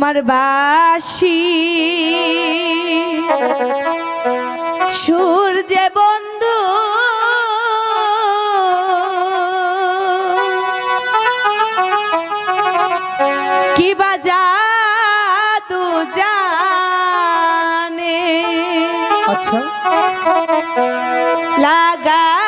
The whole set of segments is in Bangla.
তোমার বাসি। সূর্যে বন্ধু। কি বাজাতু জানে? আচ্ছা। লাগা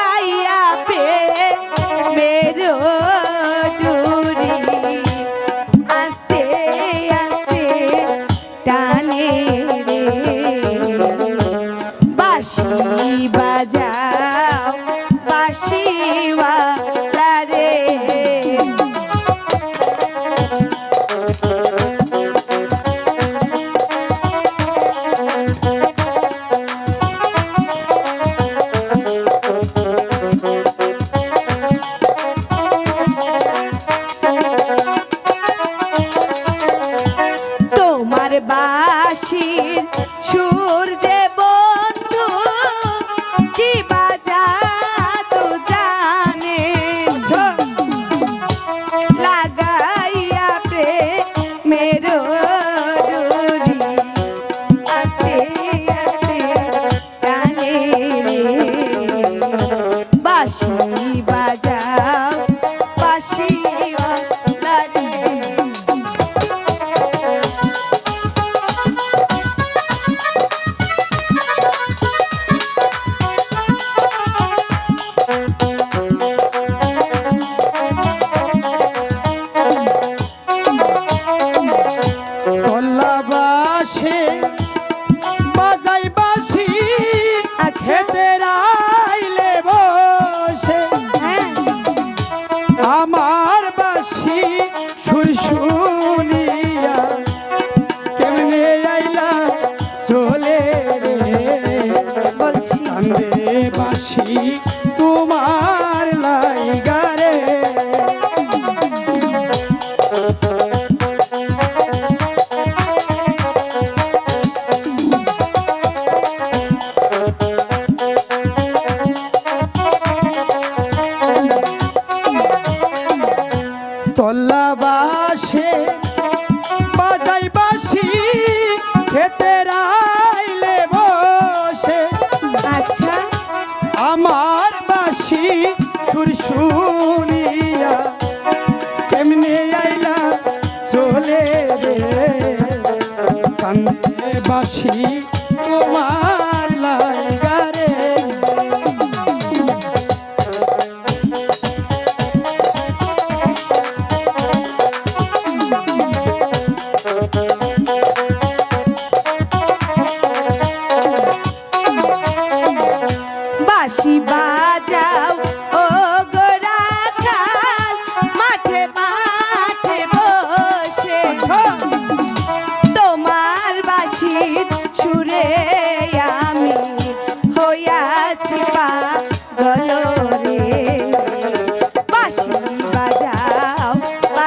আমার বাসি সুর শুনিয়া কেমনে আইলা চলে রে? বলছি। বাসি তোমার কান্দে বাসি তোমার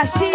she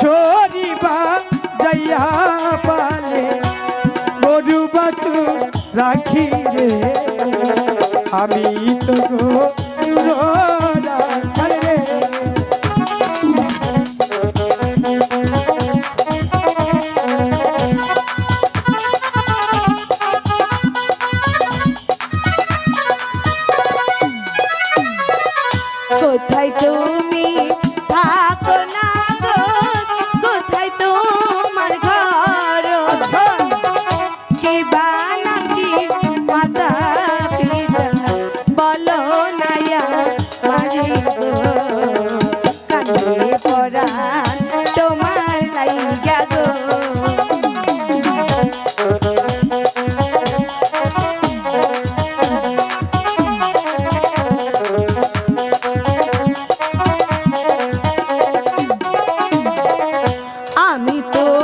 কিশোরী বা যাইয়া পালে গরু বাছু রাখি রে আমি তো গো আমি তো